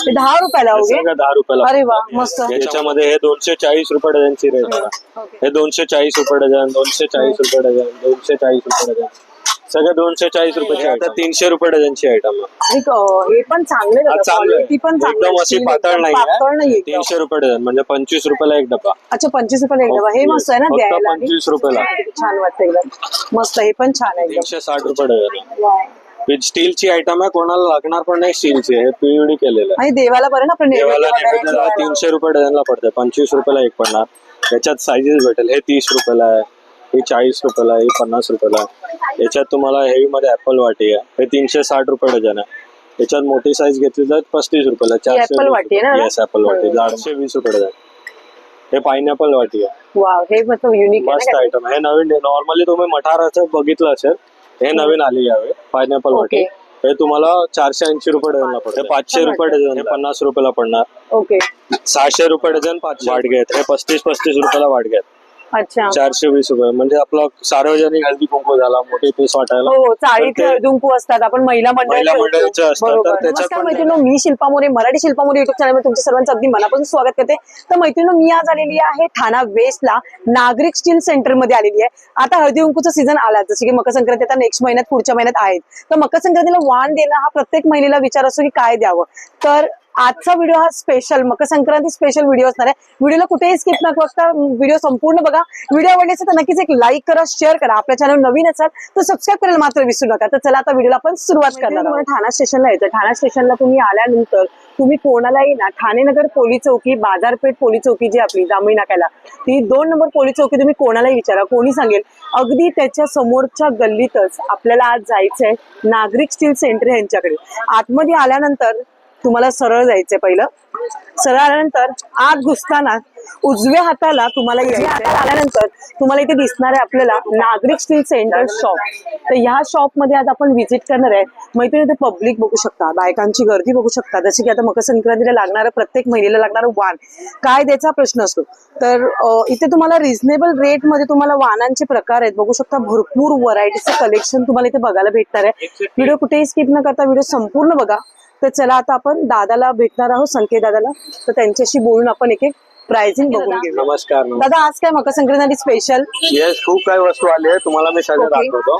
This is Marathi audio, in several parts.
हे दहा रुपयाला हे अवघे सगळं दहा रुपयाला अरे वा. मस्त. याच्यामध्ये हे दोनशे चाळीस रुपये डझनची रेट आहे ओके. हे दोनशे चाळीस रुपये डझन दोनशे चाळीस रुपये डझन दोनशे चाळीस रुपये डझन सगळं दोनशे चाळीस रुपयाची आता तीनशे रुपये डझनची आयटम आणि क- हे पण चांगले हा चांगलं आहे. क्वालिटी पण चांगली एकदम. अशी पातळ नाही पातळ नाही आहे एकदम. तीनशे रुपये डझन म्हणजे पंचवीस रुपयाला एक डबा अच्छा पंचवीस रुपयाला एक डबा हे मस्त आहे ना फक्त द्यायला आणि 25 रुपयाला. छान वाटतं एकदम मस्त हे पण छान आहे एकदम तीनशे साठ रुपये डझन आहे वाव. स्टीलची आयटम आहे कोणाला लागणार पण नाही स्टीलची हे पीयूडी केलेलं आहे. आणि देवाला बरं ना आपण देवाला नैवेद्य वगैरे नैवेद्याला ठेवायला. तीनशे रुपये डझनला पडते पंचवीस रुपयाला एक पडणार याच्यात साईजेस भेटेल हे तीस रुपयाला आहे हे चाळीस रुपयाला आहे हे पन्नास रुपयाला आहे. याच्यात तुम्हाला हेवी मध्ये ऍपल वाटी आहे हे तीनशे साठ रुपये डझन आहे. याच्यात मोठी साईज घेतली तर पस्तीस रुपयाला apple वाटी आहे ना? येस ऍपल वाटी चारशे वीस रुपये डझन हे पायनॅपल वाटी आहे. वाव हे मतलब युनिक आहे मस्त आयटम हे नवीन नॉर्मली तुम्ही मठाराचं बघितलं असेल हे नवीन आली यावे पायनॅपल वाटी. हे तुम्हाला चारशे ऐंशी रुपये डझनला पडते. पाचशे रुपये डझन. हे पन्नास रुपयाला पडणार. ओके सहाशे रुपये डझन पाच वाट घेत. हे पस्तीस पस्तीस रुपयाला वाट घेत. अच्छा. चारशे वीस रुपये. म्हणजे आपला सार्वजनिक हळदी कुंकू झाला मोठी पीस वाटायला. हो चाळीत तर ते- हळदुंकू असतात. आपण महिला महिला मंडळाचे मंडळाचे होतो. असतात, तर बरोबर. त्याच्यात नमस्कार पण- मैत्रिणी मी शिल्पा मोरे मराठी शिल्पा मोरे युट्यूब चॅनल तुमच्या सर्वांचं अगदी मनापासून स्वागत करते. तर मैत्रिणी मी आज आलेली आहे ठाणा वेस्टला नागरिक स्टील सेंटरमध्ये आलेली आहे. आता हळदी कुंकूचा सीझन आला जसं की मकर संक्रांती आता नेक्स्ट महिन्यात पुढच्या महिन्यात आहेत. तर मकर संक्रांतीला वाण देणं हा प्रत्येक महिलेला विचार असतो की काय द्यावं? तर आजचा व्हिडिओ हा special Makar Sankranti special video असणार आहे. व्हिडिओला कुठेही स्किप न करता व्हिडिओ संपूर्ण बघा. व्हिडिओ आवडले असेल तर नक्कीच एक लाईक करा शेअर करा. आपल्या चॅनल नवीन असाल तर सबस्क्राईब करायला मात्र विसरू नका. तर चला आता व्हिडिओला आपण सुरुवात करणार आहोत. ठाणा स्टेशनला येतं ठाणा स्टेशनला तुम्ही आल्यानंतर तुम्ही कोणालाही ना ठाणेनगर पोलीस चौकी बाजारपेठ पोलीस चौकी जी आपली जांभळी नाक्याला ती दोन नंबर पोलीस चौकी तुम्ही कोणालाही विचारा. कोणी सांगेल? अगदी त्याच्या समोरच्या गल्लीतच आपल्याला आज जायचंय नागरिक स्टील सेंटर यांच्याकडे. आतमध्ये आल्यानंतर तुम्हाला सरळ जायचंय पहिलं. सरळ आल्यानंतर आत घुसताना उजव्या हाताला तुम्हाला आल्यानंतर तुम्हाला इथे दिसणार आहे आपल्याला नागरिक स्टील सेंटर शॉप. तर ह्या शॉपमध्ये आज आपण व्हिजिट करणार आहे. मैत्रिणी इथे पब्लिक बघू शकता. बायकांची गर्दी बघू शकता. जसे की आता मकर संक्रांतीला लागणारं प्रत्येक महिलेला लागणारं वाण. काय द्यायचा प्रश्न असतो? तर इथे तुम्हाला रिझनेबल रेटमध्ये तुम्हाला वाणांचे प्रकार आहेत. बघू शकता भरपूर व्हरायटीचं कलेक्शन तुम्हाला इथे बघायला भेटणार आहे. व्हिडिओ कुठेही स्किप न करता व्हिडिओ संपूर्ण बघा. तर चला आता आपण दादाला भेटणार आहोत संकेत दादाला. तर त्यांच्याशी बोलून आपण एक एक प्राइसिंग बघून घेऊ नमस्कार. दादा आज काय मकर संक्रांती स्पेशल येस खूप काही वस्तू आली आहे. तुम्हाला मी सगळं Okay. दाखवतो.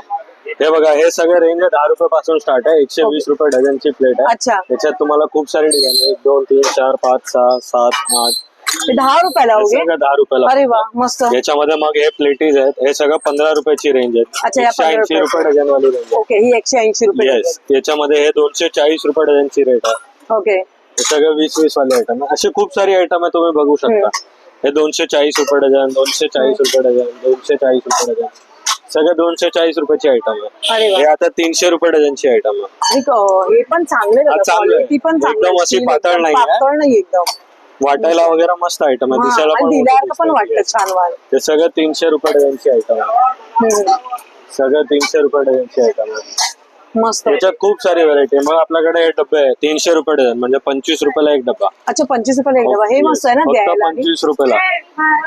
हे बघा हे सगळं रेंज दहा रुपये पासून स्टार्ट आहे. एकशे वीस रुपये डझनची प्लेट आहे. अच्छा. त्याच्यात तुम्हाला खूप सारे डिझाईन एक दोन तीन चार पाच सहा सात आठ हे दहा रुपयाला हे सगळं दहा रुपयाला अरे वा मस्त. याच्यामध्ये मग हे प्लेटीज आहेत हे सगळं पंधरा रुपयाची रेंज आहे अच्छा, या एकशे 15 ऐंशी रुपये. डझन वाली रेंज ओके ही एकशे ऐंशी रुपये येस त्याच्यामध्ये हे दोनशे चाळीस रुपये डझनची रेट आहे. ओके. हे सगळं वीस वीस वाले आयटम आहे. असे खूप सारे आयटम आहे तुम्ही बघू शकता. हे दोनशे चाळीस रुपये डझन दोनशे चाळीस रुपये डझन दोनशे चाळीस रुपये डझन. सगळं दोनशे चाळीस रुपयाची आयटम आहे. अरे वा. हे आता तीनशे रुपये डझनची आयटम आहे. आणि क- हे पण चांगले हा, चांगलं आहे. क्वालिटी पण चांगली एकदम आहे. अशी पातळ एकदम नाही आहे. पातळ नाही एकदम. वाटायला वगैरे मस्त आयटम आहे. दिसायला पण दिल्यावर मोठी पण दिसते. वाटतं छान वाल. हे सगळं तीनशे रुपये डझनची आयटम आहे. हम्म. सगळं तीनशे रुपये डझनची आयटम आहे. मस्त. त्याच्यात खूप सारी व्हरायटी मग आपल्याकडे हे डबे आहे तीनशे रुपये डझन म्हणजे पंचवीस रुपयाला एक डबा. अच्छा पंचवीस रुपयाला एक डबा. हे मस्त आहे ना फक्त द्यायला? आणि- पंचवीस रुपयाला.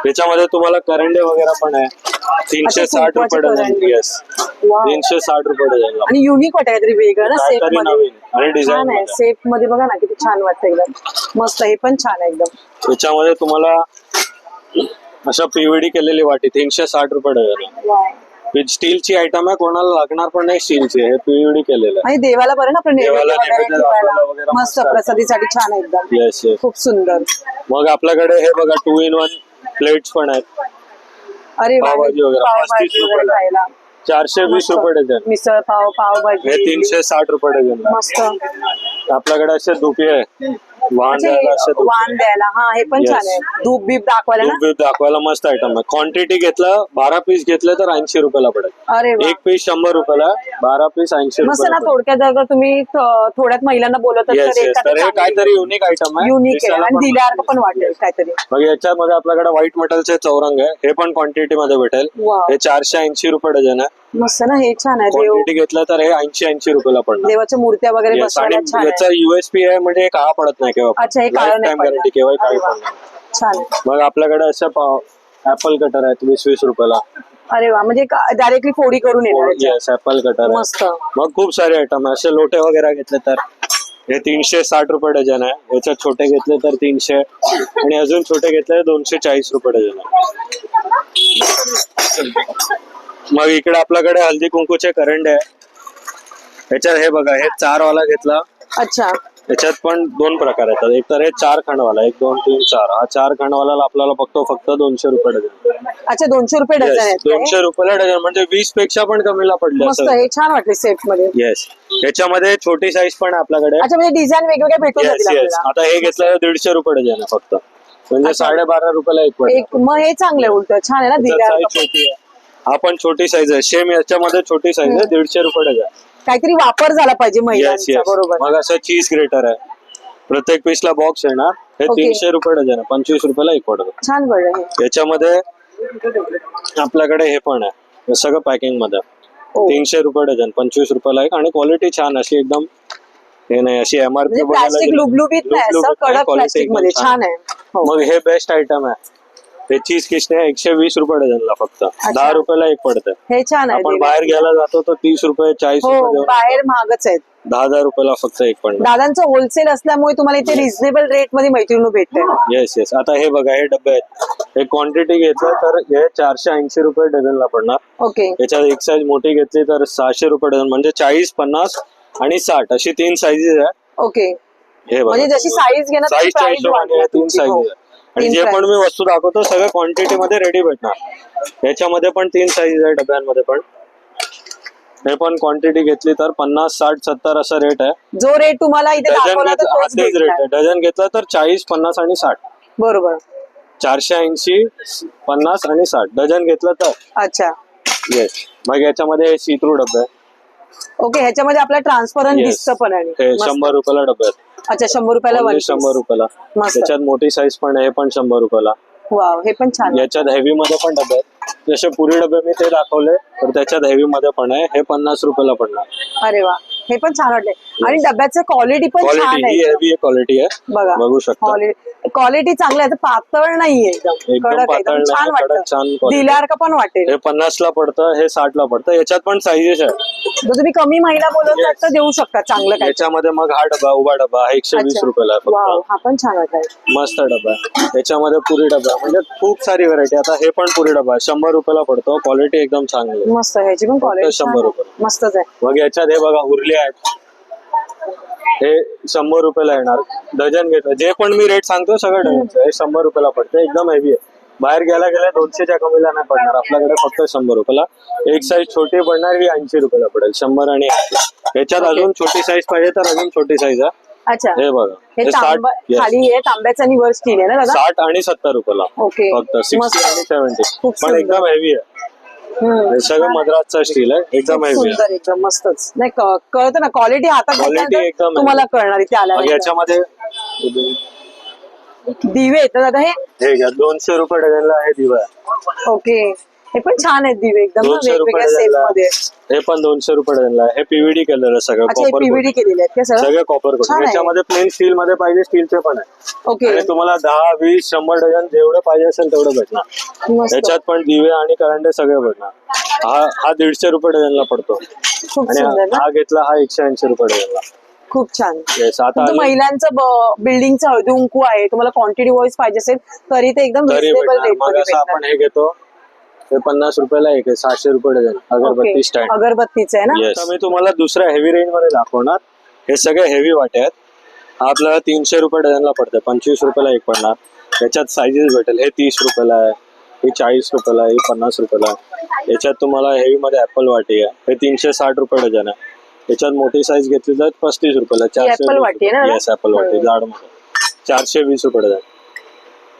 त्याच्यामध्ये तुम्हाला करंडे वगैरे पण आहे. तीनशे अच्छा, साठ रुपये कुंकवाचे डझन. करंडे. येस. तीनशे साठ रुपये डझन आणि युनिक काहीतरी वेगळं ना काहीतरी मध्ये. नवीन. छान आहे. सेफमध्ये बघा ना किती छान वाटतं एकदम. मस्त हे पण छान आहे एकदम. त्याच्यामध्ये तुम्हाला अशा पीव्हीडी केलेली वाटी तीनशे साठ रुपये डझन आहे. स्टीलची आयटम आहे कोणाला लागणार पण नाही स्टीलची हे पीव्हीडी केलेलं आणि देवाला बरं ना आपण देवाला वगैरे नैवेद्य ठेवायला दाखवायला. वगैरे मस्त आहे. प्रसादीसाठी छान आहे एकदम. आहे येस येस खूप सुंदर. मग आपल्याकडे हे बघा टू इन वन प्लेट्स पण आहेत. अरे वा. पावभाजी वगैरे, पावभाजी 35 वगैरे रुपयाला. खायला. चारशे वीस रुपये डझन. मिसळ पाव पावभाजी हे तीनशे साठ रुपये डझन. मस्त. आपल्याकडे असे धुपे आहे वाहन अच्छा, द्यायला असे हे धुपे. वाण द्यायला. हा हे पण Yes. छान आहे. धूप बीप दाखवायला ना? दूध बीप दाखवायला मस्त आयटम आहे. क्वांटिटी घेतलं बारा पीस घेतलं तर ऐंशी रुपयाला पडेल. अरे वा. एक पीस शंभर रुपयाला बारा पीस ऐंशी मस्त ना रुपयाला थोडक्यात जर का तुम्ही थ- थोड्यात महिलांना बोलत येस येस तर हे काहीतरी युनिक आयटम आहे. युनिक आहे. दिसायला आणि पण दिल्यासारखं पण वाटेल. काहीतरी. मग याच्यामध्ये आपल्याकडे व्हाईट मेटलचे चौरंग आहे. हे पण क्वांटिटी मध्ये भेटेल. हे चारशे ऐंशी रुपये डझन आहे. मस्त ना हे छान आहे देव. क्वांटिटी घेतलं तर हे ऐंशी ऐंशी रुपयाला पडणार. देवाच्या मूर्त्या वगैरे Yes, आणि बसवायला छान याचा आहे युएसपी आहे म्हणजे काळा पडत नाही केव्हा अच्छा, हे काळं नाही टाइम पडणार. गॅरंटी केव्हा. पडणार नाही. छान आहे. मग आपल्याकडे असं ऍपल कटर आहेत वीस वीस रुपयाला. अरे वा म्हणजे डायरेक्टली फोडी करून येणार याच्यात. येस ऍपल कटर मस्त. मग खूप सारे आयटम असे लोटे वगैरे घेतले तर हे तीनशे साठ रुपये डझन आहे. याच्यात छोटे घेतले तर तीनशे. आणि अजून छोटे घेतले तर दोनशे चाळीस रुपये डझन आहे. मग इकडे आपल्याकडे हल्दी कुंकूचे करंडे आहे. याच्यात हे बघा हे चार वाला घेतला. अच्छा. याच्यात पण दोन प्रकार येतात. एक तर हे चार खंडवाला एक दोन तीन चार. हा चार खंडवाला आपल्याला फक्त फक्त दोनशे रुपये डझन. अच्छा दोनशे रुपये डझन Yes, आहेत का हे? दोनशे रुपयाला डझन. म्हणजे वीसपेक्षा पण कमीला पडले मस्त हे छान वाटले सेटमध्ये येस याच्यामध्ये छोटी साईज पण आहे आपल्याकडे. अच्छा म्हणजे डिझाइन वेगवेगळ्या भेटून येस जातील येस आपल्याला. आता हे घेतलं दीडशे रुपये डझन आहे फक्त. म्हणजे साडेबारा रुपयाला एक मग हे चांगलं उलट. छान आहे ना दिल्या साईज छोटी आहे. हा पण छोटी साईज आहे. सेम याच्यामध्ये छोटी साईज आहे. दीडशे रुपये डझन. काहीतरी वापर झाला पाहिजे महिलांचा बरोबर. मग असं चीज ग्रेटर आहे. प्रत्येक पीसला बॉक्स येणार. हे Okay. तीनशे रुपये डझन आहे. पंचवीस रुपयाला एक पडतं छान हे याच्यामध्ये आपल्याकडे हे पण आहे. हे सगळं पॅकिंगमध्ये. हो. तीनशे रुपये डझन पंचवीस रुपयाला एक. आणि क्वालिटी छान अशी एकदम हे नाही अशी एमआरपी म्हणजे प्लास्टिक लुबलुबीत नाही असं कडक प्लास्टिकमध्ये छान आहे. हो. मग हे बेस्ट आयटम आहे. चीज किसने एकशे वीस रुपये डझनला फक्त. दहा रुपयाला एक पडतं. हे छान आहे आपण. बाहेर घ्यायला जातो तर तीस रुपये चाळीस रुपये हो देऊन बाहेर महागच आहेत. दहा हजार रुपयाला फक्त एक पडणार. दादांचं होलसेल असल्यामुळे तुम्हाला इथे रिझनेबल रेटमध्ये मैत्रिणी भेटते. येस येस आता हे बघा हे डबे आहेत. हे क्वांटिटी घेतलं तर हे चारशे ऐंशी रुपये डझनला पडणार. ओके याच्यात एक साईज मोठी घेतली तर सहाशे रुपये डझन म्हणजे चाळीस पन्नास आणि साठ अशी तीन साईजेस आहे ओके हे बघा. म्हणजे जशी size घेणार तशी साईजच्या price हिशोबाने वाढणार हे तीन तुमची, साईज हो. आहे आणि जे. पण मी वस्तू दाखवतो सगळं क्वांटिटी मध्ये रेडी भेटणार. याच्यामध्ये पण तीन साईज आहे डब्यांमध्ये पण. हे पण क्वांटिटी घेतली तर पन्नास साठ सत्तर असा रेट आहे. जो रेट तुम्हाला इथे तोच रेट. आहे. डझन घेतला तर चाळीस पन्नास आणि साठ. बरोबर. चारशे ऐंशी पन्नास आणि साठ. डझन घेतलं तर. अच्छा. येस मग याच्यामध्ये सी थ्रू डबे. आहे. ओके ह्याच्यामध्ये आपला ट्रान्सपरंट. दिसतं पण हे मस्त. शंभर रुपयाला डबे आहेत. अच्छा शंभर रुपयाला शंभर रुपयाला. मस्त. त्याच्यात मोठी साईज पण आहे हे पण शंभर रुपयाला. वाव हे पण छान. आहे. याच्यात हेवी मध्ये पण डबे आहेत. जसे पुरी डबे मी ते दाखवले तर त्याच्यात हेवी मध्ये पण आहे. हे पन्नास रुपयाला पडणार. अरे वा हे पण छान वाटले आणि डब्याचं क्वालिटी पण छान क्वालिटी ही आहे क्वालिटी आहे बघा बघू शकता. क्वालिटी चांगली आहे. पातळ नाहीये एकदम. एकदम कडक पातळ एकदम नाही, छान कडक, वाटतं. छान quality. दिल्यावर का पण वाटेल. हे पन्नास ला पडतं हे साठ ला पडतं. याच्यात पण साईजेस आहे जर तुम्ही कमी महिला बोलत. तर देऊ शकता चांगलं काय याच्यामध्ये मग हा डबा उभा डबा हा एकशे वीस. रुपयाला आहे वाव फक्त हा पण छान वाटत मस्त डबा आहे. याच्यामध्ये पुरी डबा. म्हणजे खूप सारी व्हरायटी आता हे पण पुरी डबा आहे. शंभर रुपयाला पडतो. क्वालिटी एकदम चांगली आहे. मस्त ह्याची पण क्वालिटी शंभर रुपये. मस्तच आहे. मग याच्यात हे बघा उरले आहेत. हे शंभर रुपयाला येणार. डझन घेतलं जे पण मी रेट सांगतो सगळं डझनचं हे शंभर रुपयाला पडतं एकदम हेवी आहे. बाहेर गेला गेला दोनशेच्या कमीला नाही पडणार. आपल्याकडे फक्त शंभर रुपयाला. एक साईज छोटी पडणार ही ऐंशी रुपयाला पडेल. शंभर आणि ऐंशी. याच्यात. अजून छोटी साईज पाहिजे तर अजून छोटी साईज आहे. अच्छा. हे बघा. हे हे साठ तांब yes. खाली हे तांब्याचं आणि वर स्टील आहे ना दादा? साठ आणि सत्तर रुपयाला. ओके फक्त सिक्स्टी मस्त. आणि सेव्हन्टी खूप पण सुंदर. एकदम हेवी आहे. हे सगळं मद्रासचा स्टील आहे. एकदम आहे सुंदर एकदम मस्तच. नाही क- कळतं ना क्वालिटी हातात Quality घेतल्यानंतर एकदम तुम्हाला कळणार इथे मग आल्यानंतर. याच्यामध्ये दिवे आहेत ना दादा हे? हे घ्या दोनशे रुपये डझनला आहे दिवा. ओके हे पण छान आहेत दिवे एकदम ना, दोनशे मध्ये. हे पण दोनशे रुपये. हे पीव्हीडी कलर आहे सगळं अच्छा कॉपर पीव्हीडी केलेले आहेत का सगळं? सगळे कॉपर छान कोटिंग आहे. याच्यामध्ये प्लेन स्टील मध्ये पाहिजे स्टीलचे पण आहे. ओके आणि तुम्हाला दहा वीस शंभर डझन जेवढं पाहिजे असेल तेवढं भेटणार. मस्त. याच्यात पण दिवे आणि करंडे सगळे भेटणार. हा हा दीडशे रुपये डझनला पडतो. खूप आणि सुंदर ना? हा घेतला हा एकशे ऐंशी रुपये डझनला. खूप छान. आता तुमचं आली- महिलांचं बिल्डिंगचं हळदी कुंकू आहे. तुम्हाला क्वांटिटी वाईज पाहिजे असेल तरी ते एकदम तरी भेटणार. रेट मग आपण हे घेतो. हे पन्नास रुपयाला एक आहे सहाशे रुपये डझन अगरबत्ती स्टँड. अगरबत्तीचं आहे ना? येस मी तुम्हाला दुसऱ्या हेवी रेंजमध्ये दाखवणार. हे सगळे हेवी वाटे आहेत. हा आपल्याला तीनशे रुपये डझनला पडते पंचवीस रुपयाला एक पडणार. त्याच्यात साईजेस भेटेल. हे तीस रुपयाला आहे हे चाळीस रुपयाला आहे हे पन्नास रुपयाला आहे. याच्यात तुम्हाला हेवी मध्ये ऍपल वाटी आहे. हे तीनशे साठ रुपये डझन आहे. याच्यात मोठी साईज घेतली तर पस्तीस रुपयाला? येस ऍपल वाटी. जाडमध्ये चारशे वीस रुपये डझन.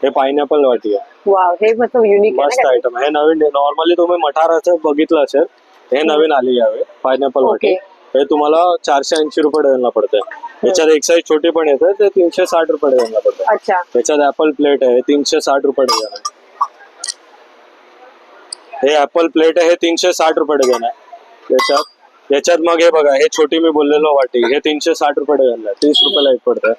हे पायनॅपल वाटी आहे. वाव हे मतलब युनिक आहे मस्त ना आयटम हे नवीन नॉर्मली तुम्ही मठाराचं बघितलं असेल हे नवीन आले यावे पायनॅपल वाटी. हे तुम्हाला चारशे ऐंशी रुपये डझनला पडतंय. याच्यात एक साईज छोटी पण येते ते तीनशे साठ रुपये डझनला पडतं अच्छा. त्याच्यात ऍपल प्लेट आहे तीनशे साठ रुपये डझन आहे. हे ऍपल प्लेट आहे हे तीनशे साठ रुपये डझन आहे. याच्यात याच्यात मग हे बघा हे छोटी मी बोललेलो वाटी हे तीनशे साठ रुपये डझनला तीस रुपयाला एक पडतं.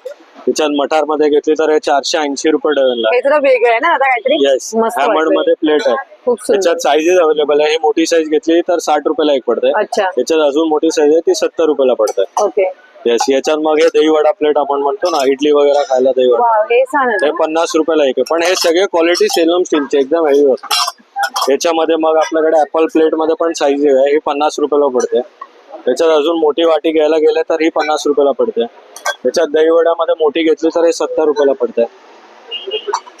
त्याच्यात मठारमध्ये घेतली तर हे चारशे ऐंशी रुपये डझनला हे जरा वेगळं आहे ना आता काहीतरी येस मस्त हॅमंड वाटतंय. मध्ये प्लेट आहे. खूप सुंदर. त्याच्यात साईजेस अवेलेबल आहे. ही मोठी साईज घेतली तर साठ रुपयाला एक पडते अच्छा. त्याच्यात अजून मोठी साईज आहे ती सत्तर रुपयाला पडते ओके. येस याच्यात मग हे दही वडा प्लेट आपण म्हणतो ना इडली वगैरे खायला दही वडा वाव हे छान आहे हे ना? पन्नास रुपयाला एक आहे. पण हे सगळे क्वालिटी सेलम स्टीलचे एकदम हेवी असतात याच्यामध्ये मग आपल्याकडे ऍपल प्लेटमध्ये पण साईज आहे. ही पन्नास रुपयाला पडते. त्याच्यात अजून मोठी वाटी घ्यायला गेले तर ही पन्नास रुपयाला पडते. त्याच्यात दही वड्यामध्ये मोठी घेतली तर हे सत्तर रुपयाला पडते.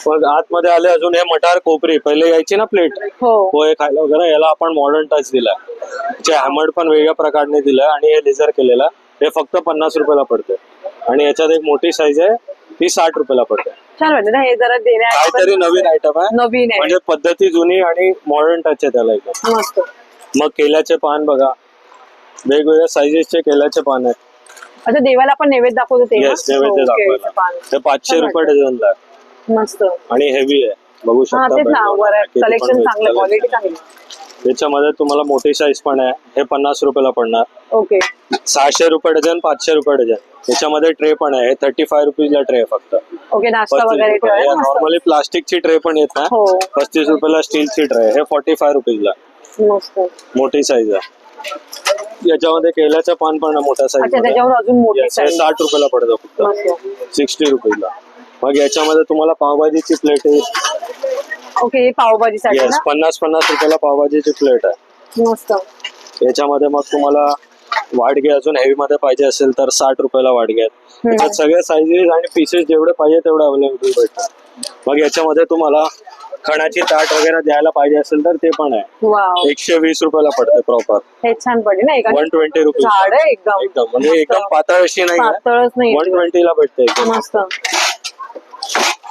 मग आतमध्ये आले अजून हे मटार कोपरी. पहिले यायची ना प्लेट हो. पोहे खायला वगैरे याला आपण मॉडर्न टच दिला. जे हॅमर्ड पण वेगळ्या प्रकारने दिलं आणि हे लेझर केलेलं. हे फक्त पन्नास रुपयाला पडते. आणि याच्यात एक मोठी साईज आहे. ती साठ रुपयाला पडते छान वाटतं ना हे जरा काहीतरी नवीन आयटम आहे. नवीन आहे. म्हणजे पद्धती जुनी आणि मॉडर्न टच आहे त्याला एकदम. मस्त. मग केल्याचे पान बघा. वेगवेगळ्या साईजेसचे केल्याचे पान आहेत. अच्छा देवाला आपण नैवेद्य दाखवतो ते ना? येस नैवेद्य हो, दाखवायला. पान. ते पाचशे रुपये आहे. मस्त. आणि हेवी आहे. बघू हा शकता तेच ना कलेक्शन. चांगलं क्वालिटी चांगली त्याच्यामध्ये तुम्हाला मोठी साईज पण आहे. हे पन्नास रुपयाला पडणार. ओके सहाशे रुपये डझन पाचशे रुपये डझन. त्याच्यामध्ये ट्रे पण आहे. थर्टी फाय रुपीजला ट्रे फक्त. ओके नाश्ता वगैरे. नॉर्मली प्लास्टिकची ट्रे पण येत ना हो. पस्तीस रुपयाला स्टीलची ट्रे हे फोर्टी फाय रुपीजला मोठी साईज आहे. याच्यामध्ये केल्याचं पान पण आहे मोठ्या साईज मोठी साठ रुपयाला पडतं फक्त. सिक्स्टी रुपीजला. मग याच्यामध्ये तुम्हाला पावभाजीची प्लेट ओके पावभाजीसाठी येस पन्नास पन्नास रुपयाला पावभाजीची प्लेट आहे. मस्त. याच्यामध्ये मग तुम्हाला वाडगे अजून हेवी मध्ये पाहिजे असेल तर साठ रुपयाला वाडगे आहेत त्याच्यात सगळ्या साईजेस आणि पीसेस जेवढे पाहिजे तेवढे अवेलेबल भेटतात. मग याच्यामध्ये तुम्हाला खणाची ताट वगैरे द्यायला पाहिजे असेल तर ते पण आहे. एकशे वीस रुपयाला पडते प्रॉपर हे छान पडले ना एका वन ट्वेंटी रुपीज एकदम. एकदम. म्हणजे. एकदम पातळ अशी नाही वन ट्वेंटीला भेटते एकदम. मस्त.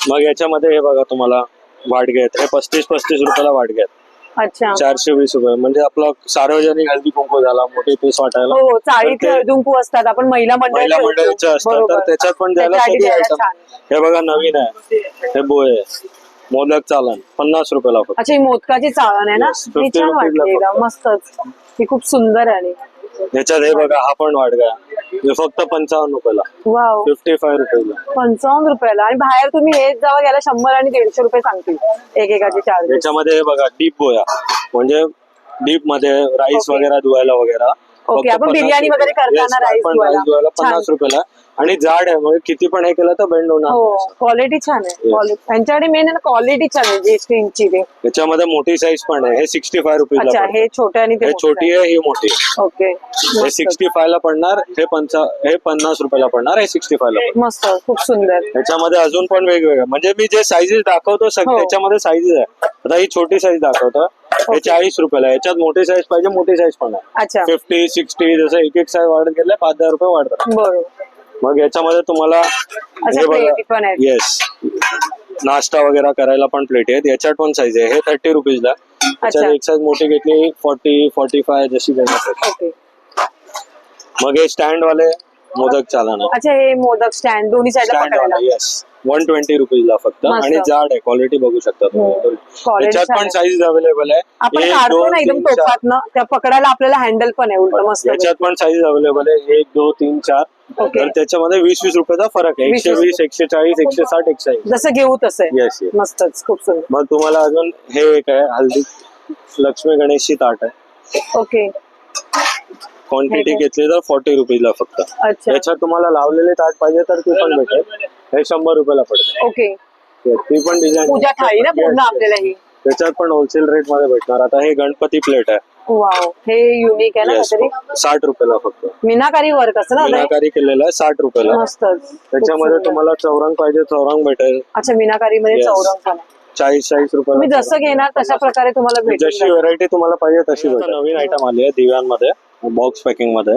मग याच्यामध्ये हे बघा तुम्हाला वाडगे आहेत हे पस्तीस पस्तीस रुपयाला वाडगे आहेत अच्छा. चारशे वीस रुपये. म्हणजे आपलं सार्वजनिक हल्दी कुंकू झाला मोठी पीस वाटायला. हो हो तर ते असतात. आपण महिला मंडळ महिला ठेवतो. मंडळीचे असतात. तर. त्याच्यात पण द्यायला सगळी आयटम. हे बघा नवीन आहे. हे बोय आहे. मोदक चालन. पन्नास रुपयाला फक्त. अच्छा ही मोदकाची चाळण आहे ना? Yes, 50 छान rupees ला वाटली एकदम मस्तच. ही खूप सुंदर आहे. आणि याच्यात हे बघा हा पण. हे फक्त पंचावन्न रुपयाला. वाव. फिफ्टी फाय रुपयाला. पंचावन्न रुपयाला. आणि बाहेर तुम्ही हे जेव्हा गेला शंभर आणि दीडशे रुपये सांगतील. एकेकाचे चार्जेस याच्यामध्ये हे बघा डीप बोया म्हणजे डीपमध्ये राईस. वगैरे धुवायला वगैरे. फक्त आपण 50 बिर्याणी वगैरे. करताना छान. पन्नास रुपयाला. आणि जाड आहे म्हणजे किती पण हे केलं तर बेंड होणार हो. क्वालिटी छान आहे. त्यांच्याकडे मेन आहे क्वालिटी छान आहे स्क्रीनची त्याच्यामध्ये मोठी साईज पण आहे. हे सिक्स्टी फाय पडतं. हे छोटे आणि ते हे छोटी आहे ही मोठी. ओके हे सिक्स्टी फाय ला पडणार हे पंचा हे पन्नास रुपयाला पडणार हे सिक्स्टी फाय ला मस्त खूप सुंदर. त्याच्यामध्ये अजून पण वेगवेगळ्या म्हणजे मी जे साईजेस दाखवतो सगळे हो. त्याच्यामध्ये साईजेस आहे. आता ही छोटी साईज दाखवतो. हे चाळीस रुपयाला. याच्यात मोठी साईज पाहिजे मोठी साईज पण आहे. अच्छा. फिफ्टी सिक्स्टी जसं एक एक साईज वाढत गेले पाच दहा रुपये वाढतात. बरोबर. मग याच्यामध्ये तुम्हाला हे प्लेटी पण बघा आहेत येस नाश्ता वगैरे करायला पण प्लेट आहेत. याच्यात पण साईज आहे. हे थर्टी रुपीजला अच्छा. एक साईज मोठी घेतली फोर्टी फोर्टी फाय जशी ओके मग हे स्टँड वाले मोदक चालना. अच्छा हे मोदक स्टँड दोन्ही साईडला स्टँड पकडायला. वाला येस वन ट्वेंटी रुपीजला फक्त. मस्त. आणि जाड आहे क्वालिटी बघू शकता तुम्ही. Quality त्याच्यात छान पण आहे. साईज अवेलेबल आहे. आपण एक, काढतो दोन, ना एकदम तीन, चार. टोपात ना त्या पकडायला आपल्याला हँडल पण आहे उलट मस्त. याच्यात पण साईज अवेलेबल आहे. एक दोन तीन चार. Okay. तर त्याच्यामध्ये वीस वीस रुपयाचा फरक आहे. 20 एकशे वीस एकशे चाळीस एकशे साठ एकशे ऐंशी जसं घेऊ तसं आहे. येस येस मस्तच खूप सुंदर. मग तुम्हाला अजून हे एक आहे हल्दी लक्ष्मी गणेशची ताट आहे. ओके क्वांटिटी हे काय? घेतली तर फोर्टी रुपीजला फक्त. अच्छा. याच्यात तुम्हाला लावलेले ताट पाहिजे तर ती पण भेटेल. हे शंभर रुपयाला पडते. ओके. ती पण डिझाईन पूजा थाळी ना पूर्ण आपल्याला ही? त्याच्यात पण होलसेल रेटमध्ये भेटणार. आता हे गणपती प्लेट आहे. वाव हे युनिक आहे ना Yes, काहीतरी? साठ रुपयाला फक्त. मीनाकारी वर्क असं ना आता हे? मीनाकारी केलेला आहे साठ रुपयाला. मस्तच. त्याच्यामध्ये. तुम्हाला चौरंग पाहिजे चौरंग भेटेल. अच्छा मीनाकारी मध्ये Yes. चौरंग पण आहे. चाळीस चाळीस तुम्ही रुपयाला जसं घेणार तशा प्रकारे तुम्हाला भेटेल जशी व्हरायटी तुम्हाला पाहिजे तशी भेटेल. नवीन आयटम आली आहे दिव्यांमध्ये बॉक्स पॅकिंगमध्ये.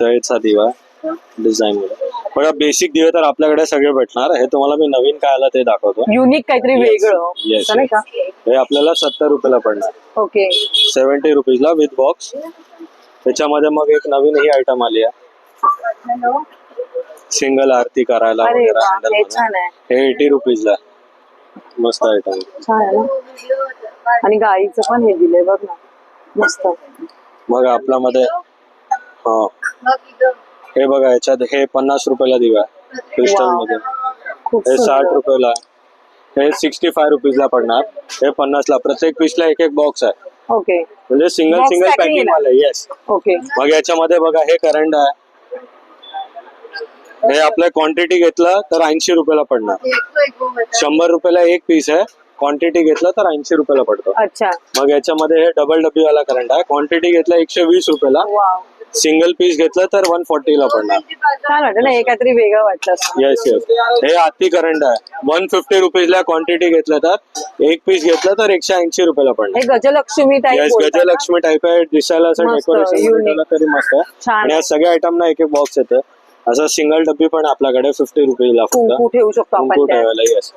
हेचा दिवा डिझाईन मध्ये. बघा बेसिक दिवे तर आपल्याकडे सगळे भेटणार. हे तुम्हाला मी नवीन काय आलं ते दाखवतो. युनिक काहीतरी वेगळं Yes, असं नाही का? हे आपल्याला सत्तर रुपयाला पडणार. ओके सेव्हन्टी रुपीजला विथ बॉक्स त्याच्यामध्ये मग एक नवीन ही आयटम आली आहे. सिंगल आरती करायला अरे वगैरे वा handle हे मध्ये. छान आहे. हे एटी रुपीजला मस्त आयटम छान आहे ना? आणि गाईचं पण हे दिलंय बघ ना. मस्त. मग आपल्यामध्ये हा. हे बघा याच्यात हे पन्नास रुपयाला दिवा क्रिस्टल. मध्ये खूप हे साठ सुंदर. रुपयाला. हे सिक्स्टी फाय रुपीजला पडणार. हे पन्नासला. प्रत्येक पीसला एक एक बॉक्स आहे. ओके म्हणजे single Box single packing packing आहे वाला येस ओके मग याच्यामध्ये बघा हे करंट आहे. हे आपल्या क्वांटिटी घेतलं तर ऐंशी रुपयाला पडणार. शंभर रुपयाला एक पीस आहे. क्वांटिटी घेतलं तर ऐंशी रुपयाला पडतो. अच्छा. मग याच्यामध्ये हे डबल डबी वाला करंट आहे. क्वांटिटी घेतला एकशे वीस रुपयाला. सिंगल पीस घेतलं तर वन ला पडणार. छान ना हे काहीतरी वेगळं वाटतं असं. येस येस हे आती करंट आहे. वन फिफ्टी रुपीजला क्वांटिटी घेतलं तर एक पीस घेतलं तर एकशे ऐंशी रुपयाला पडणार. हे Gajalakshmi type yes Gajalakshmi type आहे. दिसायला असं डेकोरेशन. तरी मस्त. आहे. आणि या सगळ्या आयटम ना एक एक बॉक्स येतं. असं सिंगल डब्बी पण आपल्याकडे फिफ्टी रुपीजला कुंकू फक्त. ठेवू शकतो कुंकू आपण त्यात. ठेवायला? येस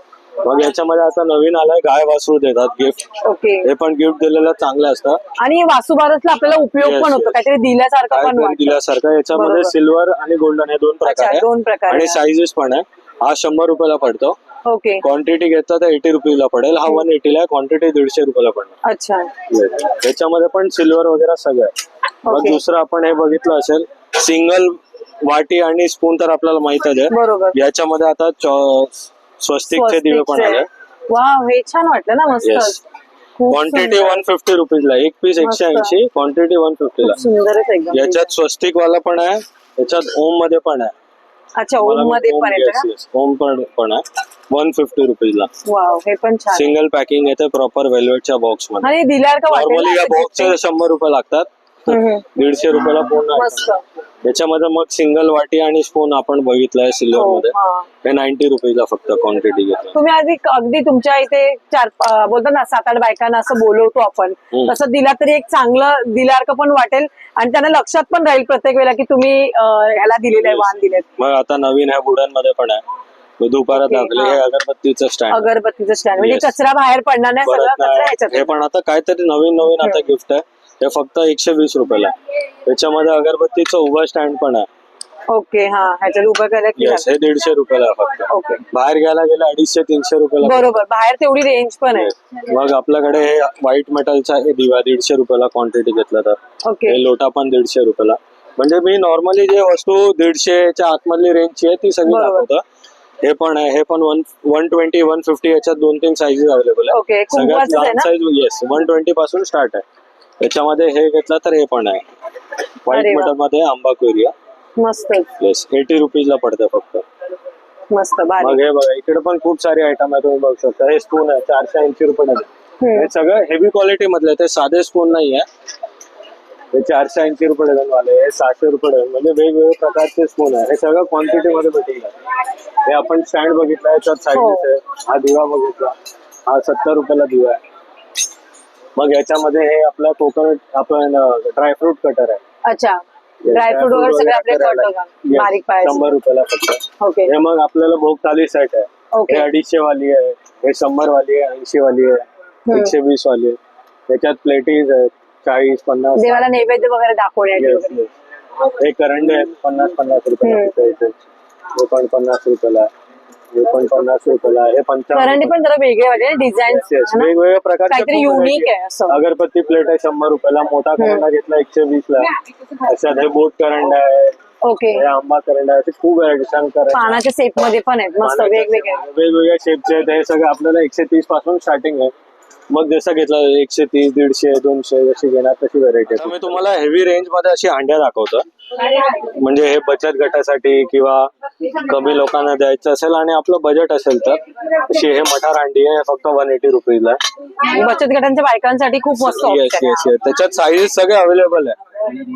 मग याच्यामध्ये आता नवीन आलाय गाय वासरू देतात गिफ्ट ओके हे पण गिफ्ट दिलेलं चांगलं असतं. आणि वासुबारसला आपल्याला उपयोग Yes, पण होतो yes. काहीतरी दिल्यासारखं काय पण पण वाटतं. दिल्यासारखं. याच्यामध्ये बरोबर. सिल्वर आणि गोल्डन हे दोन प्रकार अच्छा, दोन प्रकार आहे आहे. आणि साईजेस पण आहे. हा शंभर रुपयाला पडतो. ओके क्वांटिटी घेतला तर एटी रुपीजला पडेल. हा वन एटीला क्वांटिटी दीडशे रुपयाला पडणार. अच्छा. याच्यामध्ये पण सिल्वर वगैरे सगळं आहे. मग Okay. दुसरं आपण हे बघितलं असेल सिंगल वाटी आणि स्पून तर आपल्याला माहितच आहे. बरोबर. याच्यामध्ये आता चॉ- स्वस्तिकचे दिवे पण आले. वा हे छान वाटलं ना मस्त. खूप क्वांटिटी सुंदर. वन फिफ्टी रुपीजला. एक पीस एकशे मस्त. ऐंशी क्वांटिटी वन फिफ्टीला खूप सुंदरच एकदम याच्यात स्वस्तिक वाला पण आहे याच्यात ओममध्ये पण आहे. अच्छा ओममध्ये ओम- पण येतं पण पण आहे. One fifty रुपीजला. वाव हे पण छान सिंगल पॅकिंग येते प्रॉपर वेल्वेटच्या बॉक्समध्ये. आणि दिल्यावर का वाटेल? नॉर्मली या ना बॉक्सचे. शंभर रुपये लागतात. दीडशे रुपयाला पूर्ण मस्त item. याच्यामध्ये मग सिंगल वाटी आणि स्पून आपण बघितलंय सिल्वर मध्ये हा. हे नाईन्टी रुपीजला फक्त क्वांटिटी घेतलं तुम्ही आधी अगदी तुमच्या इथे चार बोलतात ना सात आठ बायकांना असं बोलवतो आपण. तसं दिला तरी एक चांगलं दिल्यासारखं पण वाटेल आणि त्यांना लक्षात पण राहील प्रत्येक वेळेला की तुम्ही अं, ह्याला दिलेलं आहे. वाण दिलेत मग आता नवीन ह्या वुडनमध्ये पण आहे दुपारात लागले हा. अगरबत्तीचं स्टँड अगरबत्तीचं स्टँड म्हणजे. कचरा बाहेर पडणार नाही सगळं कचरा हे पण आता काहीतरी नवीन नवीन आता गिफ्ट आहे हे फक्त एकशे वीस रुपयाला आहे. त्याच्यामध्ये अगरबत्तीचं उभं स्टँड पण आहे. ओके हा ह्याच्यात उभं केलं की येस हे दीडशे रुपयाला आहे फक्त. ओके. बाहेर घ्यायला गेलं अडीचशे तीनशे रुपयाला बरोबर बाहेर तेवढी रेंज पण आहे. मग आपल्याकडे हे व्हाईट मेटलचा हे दिवा दीडशे रुपयाला क्वांटिटी घेतला तर. ओके. हे लोटा पण दीडशे रुपयाला. म्हणजे मी नॉर्मली जे वस्तू दीडशेच्या आतमधली रेंजची आहे ती सगळी बरोबर. दाखवतो. हे पण आहे हे पण one one twenty one fifty याच्यात दोन तीन साईजेस अवेलेबल आहे सगळ्यात कुंकवाचंच आहे लहान ना? साईज येस वन ट्वेंटी पासून स्टार्ट आहे. याच्यामध्ये हे घेतलं तर हे पण आहे. व्हाईट. मेटलमध्ये आंबा क्वेरिया मस्त. येस एटी रुपीजला पडतं फक्त. मस्त भारी. मग हे बघा इकडे पण खूप सारे आयटम आहे तुम्ही बघू शकता. हे स्पून आहे चारशे ऐंशी रुपये. हे सगळं हेवी क्वालिटी मधले ते साधे स्पून नाही आहे हे चारशे ऐंशी रुपये डझन वाले हे सहाशे रुपये डझन म्हणजे वेगवेगळे प्रकारचे स्पून आहे. हे सगळं क्वांटिटी मध्ये भेटेल. हे आपण स्टँड बघितला याच्यात साईजेस आहे. हा दिवा बघितला. हा सत्तर रुपयाला दिवा आहे. मग याच्यामध्ये हे आपलं कोकोनट आपण ड्रायफ्रूट कटर आहे. अच्छा. ड्रायफ्रूट वगैरे सगळे आपले बारीक पाहायचे शंभर रुपयाला फक्त. ओके हे मग आपल्याला भोग थाली सेट आहे. ओके हे अडीचशे वाली आहे. हे शंभर वाली आहे ऐंशी वाली आहे एकशे वीस वाली आहे. त्याच्यात प्लेटीज आहेत चाळीस पन्नास देवाला नैवेद्य वगैरे दाखवण्याचे Yes, वगैरे yes. हे करंडे आहेत पन्नास पन्नास रुपयाला हम्म. तिथे इथे. हे पण पन्नास रुपयाला. आहे. हे पण पन्नास रुपयाला आहे. हे पंचावन्न करंडी पण जरा वेगळे वाटते डिझाईन Yes, yes. वेगवेगळ्या प्रकारचे काहीतरी खूप युनिक variety आहे असं. अगरबत्ती प्लेट आहे शंभर रुपयाला मोठा करंडा घेतला एकशे वीस ला अशात हे बोट करंडा आहे. ओके हे आंबा करंडा आहे असे खूप व्हरायटी सांग करंडा पानाच्या सेपमध्ये पण आहेत मस्त पानाच्या वेगवेगळे. वेगवेगळ्या शेपचे आहेत. हे सगळं आपल्याला एकशे तीसपासून स्टार्टिंग आहे. मग जसं घेतलं एकशे तीस दीडशे दोनशे जशी घेणार तशी व्हरायटी आहे. मी तुम्हाला हेवी रेंजमध्ये अशी हांड्या दाखवतो. म्हणजे हे बचत गटासाठी किंवा कमी लोकांना द्यायचं असेल आणि आपलं बजेट असेल तर अशी हे मठार हांडी आहे फक्त वन एटी रुपीजला बचत गटांच्या बायकांच्या खूप मस्त येस option येस येस त्याच्यात साईजेस सगळे अवेलेबल आहे. आहे.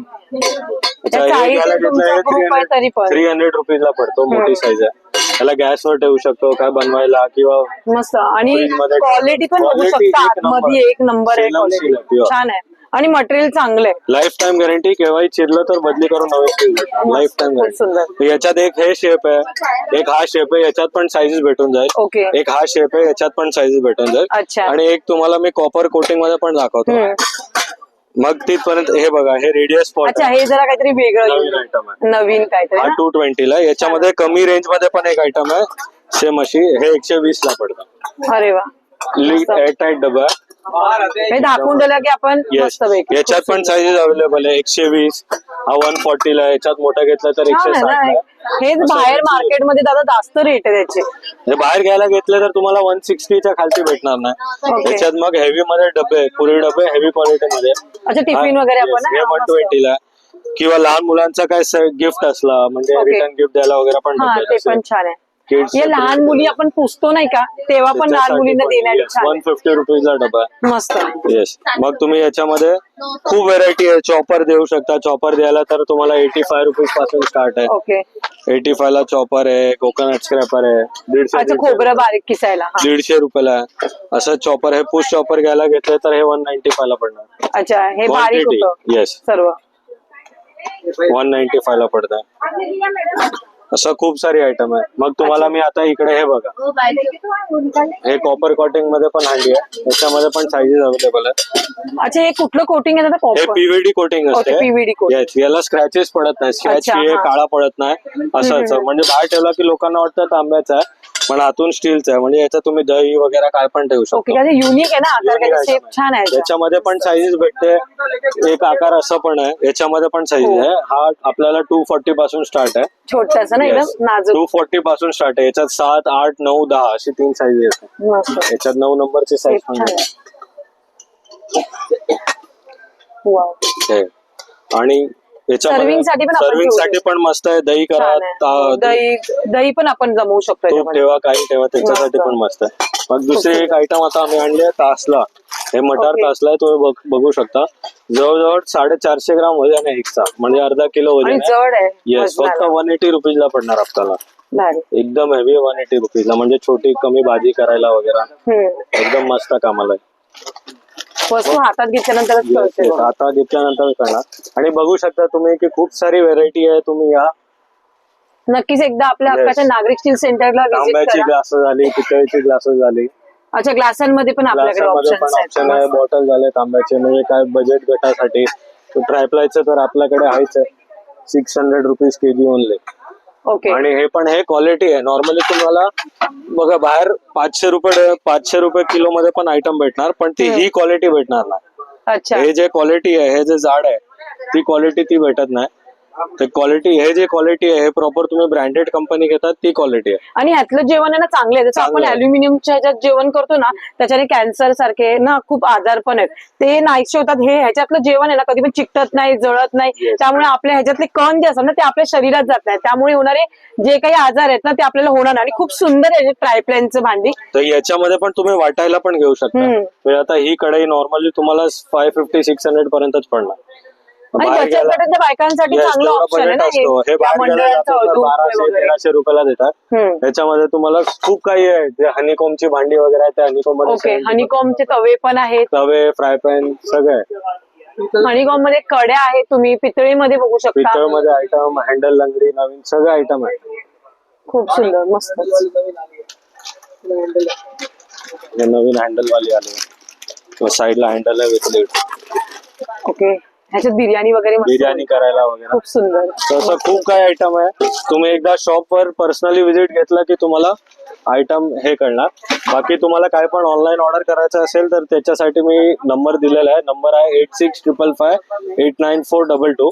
त्याच्यात size तुमचा group आहे तरी पण. थ्री हंड्रेड रुपीजला पडतो मोठी साईज आहे. त्याला गॅसवर ठेवू शकतो काय बनवायला किंवा मस्त. आणि Fridge मध्ये क्वालिटी पण बघू quality शकता एक number. आतमध्ये एक नंबर आहे क्वालिटी आहे, pure. छान आहे. आणि मटेरियल चांगलं आहे लाईफ टाइम गॅरंटी केव्हाही चिरलं तर बदली करून नवीन लाईफ टाइम. गॅरंटी याच्यात एक हे शेप आहे. एक हा शेप आहे याच्यात पण साईजेस भेटून जाईल. ओके. एक हा शेप आहे याच्यात पण साईजेस भेटून जाईल. अच्छा. आणि एक तुम्हाला मी कॉपर कोटिंगमध्ये पण दाखवतो. मग तिथपर्यंत हे बघा हे रेडियस अच्छा हे जरा काहीतरी वेगळं नवीन आयटम आहे. नवीन काहीतरी हा? टू ट्वेंटीला याच्यामध्ये कमी रेंजमध्ये पण एक आयटम आहे. सेम अशी. हे एकशे वीस ला पडतं. अरे वा. डबा. हे झाकून दिलं की आपण येस मस्त पैकी. याच्यात पण साईजेस अवेलेबल आहे. एकशे वीस हा वन फोर्टीला याच्यात मोठा घेतला तर एकशे आहे हेच बाहेर मार्केटमध्ये दादा जास्त रेट आहे त्याचे. हे बाहेर घ्यायला घेतलं तर तुम्हाला वन सिक्स्टीच्या खालती भेटणार नाही. Okay. याच्यात मग हेवी मध्ये डबे आहेत, पुरी डबे हेवी क्वालिटी मध्ये. अच्छा टिफिन वगैरे आपण हे हा, वन मस्त. ट्वेंटीला किंवा लहान मुलांचा काय गिफ्ट असला म्हणजे Okay. रिटर्न गिफ्ट द्यायला वगैरे पण हा ते पण छान आहे. लहान मुली आपण पुसतो नाही का? तेव्हा पण लहान मुलींना देण्याची वन. फिफ्टी रुपीजला डबा आहे. मस्त येस मग तुम्ही याच्यामध्ये खूप व्हेरायटी आहे. चॉपर देऊ शकता. चॉपर द्यायला तर तुम्हाला एटी फाय रुपीजपासून स्टार्ट आहे. ओके एटी फाय ला चॉपर आहे कोकोनट स्क्रॅपर आहे दीडशे खोबरं बारीक किसायला. दीडशे रुपयाला आहे. असं चॉपर हे पुश चॉपर घ्यायला घेतलं तर हे वन नाईन्टी फाय ला पडणार. अच्छा हे बारीक येस सर्व. वन नाईन्टी फाय ला पडतं असं खूप सारी आयटम आहे. मग तुम्हाला मी आता इकडे हे बघा. हे कॉपर कॉटिंगमध्ये पण हँडी आहे. याच्यामध्ये पण साईजेस अवेलेबल आहे अच्छा हे कुठलं कोटिंग आहे? दादा हे पीव्हीडी कोटिंग असते. Yes, याला स्क्रॅचेस पडत नाही स्क्रॅच अच्छा, हे हा. काळा पडत नाही. असं असं. म्हणजे बाहेर ठेवला की लोकांना वाटतं तांब्याचा आहे. पण आतून स्टीलचा आहे. म्हणजे याच्यात तुम्ही दही वगैरे काय पण ठेवू ओके शकतो युनिक आहे ना आकार शेप छान आहे याचा. याच्यामध्ये पण साईज भेटते. एक आकार असं पण आहे. याच्यामध्ये पण साईज हो. आहे. हा आपल्याला टू फोर्टी पासून स्टार्ट आहे. छोटासा ना एकदम नाजूक. टू फोर्टी पासून स्टार्ट आहे. याच्यात सात आठ नऊ दहा अशी तीन साईज येतात मस्त. याच्यात नऊ नंबरची साईज पण आहे. आणि Serving साठी पण सर्विंगसाठी पण मस्त आहे. दही करा ता- दही. दही पण आपण जमवू शकतो तूप याच्यामध्ये. ठेवा काही ठेवा त्याच्यासाठी. पण मस्त आहे. मग दुसरी एक आयटम आता आम्ही आणली आहे तासला. हे मटार Okay. तासला आहे तुम्ही बघ- बघू शकता. जवळजवळ साडेचारशे ग्राम वजन आहे एकचा म्हणजे अर्धा किलो आणि वजन आहे. जड आहे येस फक्त वजनाला. वन एटी रुपीजला पडणार आपल्याला. भारी. एकदम हेवी वन एटी रुपीजला. म्हणजे छोटी कमी भाजी करायला वगैरे. हम्म. एकदम मस्त कामाला आहे. वस्तू हातात घेतल्यानंतरच कळते. बघ. आता घेतल्यानंतर करणार आणि बघू शकता तुम्ही की खूप सारी व्हेरायटी आहे तुम्ही या. नक्कीच एकदा आपल्या Yes. हक्काच्या नागरिक स्टील सेंटरला व्हिजिट तांब्याची करा. ग्लासेस झाली पितळेची ग्लासेस झाली. अच्छा ग्लासांमध्ये पण आपल्याकडे ग्लासामध्ये पण ऑप्शन ऑप्शन आहे बॉटल झाले तांब्याचे म्हणजे काय बजेट गटासाठी. ट्रायप्लायचं तर आपल्याकडे आहेच आहे. Six hundred rupees KG only okay आणि हे पण हे क्वालिटी आहे. नॉर्मली तुम्हाला बघा बाहेर पाचशे रुपये पाचशे रुपये किलो मध्ये पण आयटम भेटणार पण ती ही क्वालिटी भेटणार नाही. अच्छा. हे जे क्वालिटी आहे हे जे जाड आहे ती क्वालिटी ती भेटत नाही. ते क्वालिटी हे जे क्वालिटी आहे हे प्रॉपर तुम्ही ब्रँडेड कंपनी घेतात ती क्वालिटी आहे. आणि ह्यातलं जेवण आहे ना चांगलं आहे. जसं आपण चांगलं आहे. अल्युमिनियमच्या ह्याच्यात जेवण करतो ना त्याच्याने कॅन्सर सारखे ना खूप आजार पण आहेत. ते नाहीसे होतात हे ह्याच्यातलं जेवण आहे ना कधी पण चिकटत नाही जळत नाही. Yes. त्यामुळे आपल्या ह्याच्यातले कण जे असतात ना ते आपल्या शरीरात जात नाही त्यामुळे होणारे जे काही आजार आहेत ना ते आपल्याला होणार नाही. आणि खूप सुंदर आहे ट्रायप्लॅनचं भांडी. तर याच्यामध्ये पण तुम्ही वाटायला पण घेऊ शकता. हम्म. म्हणजे आता ही कढई नॉर्मली तुम्हाला फाय फिफ्टी सिक्स हंड्रेड पर्यंतच पडणार. बायकांसाठी Yes, चांगलं तेवढा ऑप्शन आहे budget ना असतो. हे बाहेर गेला मंडळाचं जातो तर अधून बाराशे वगैरे. तेराशे रुपयाला देतात. हम्म. त्याच्यामध्ये तुम्हाला खूप काही आहे. जे हनीकोमची भांडी वगैरे आहे त्या हनीकोम ओके मध्ये हनीकॉमचे तवे पण आहेत. तवे फ्राय पॅन सगळं हनीकॉममध्ये कडे आहेत तुम्ही पितळीमध्ये बघू शकता. पितळमध्ये आयटम हँडल लंगडी नवीन सगळे आयटम आहे खूप सुंदर मस्त. हे नवीन हँडल वाली आले. साईडला हँडल आहे विथ ओके. ह्याच्यात बिर्याणी वगैरे मस्त बिर्याणी करायला वगैरे. खूप सुंदर. तसं खूप काही आयटम आहे. तुम्ही एकदा शॉप वर पर्सनली व्हिजिट घेतला की तुम्हाला आयटम हे कळणार. बाकी तुम्हाला काय पण ऑनलाईन ऑर्डर करायचं असेल तर त्याच्यासाठी मी नंबर दिलेला आहे. नंबर आहे eight six triple five eight nine four double two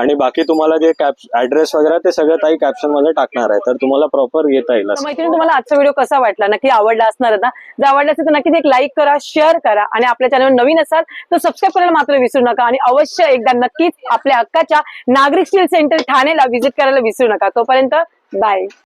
आणि बाकी तुम्हाला जे कॅप ऍड्रेस वगैरे ते सगळं काही कॅप्शनमध्ये टाकणार आहे. तर तुम्हाला प्रॉपर येता येईल मैत्रिणी तुम्हाला आजचा व्हिडिओ कसा वाटला? नक्की आवडला असणार ना? जर आवडला असेल तर नक्कीच एक लाईक करा शेअर करा आणि आपल्या चॅनल नवीन असाल तर सबस्क्राईब करायला मात्र विसरू नका. आणि अवश्य एकदा नक्कीच आपल्या हक्काच्या नागरिक स्टील सेंटर ठाणेला व्हिजिट करायला विसरू नका. तोपर्यंत बाय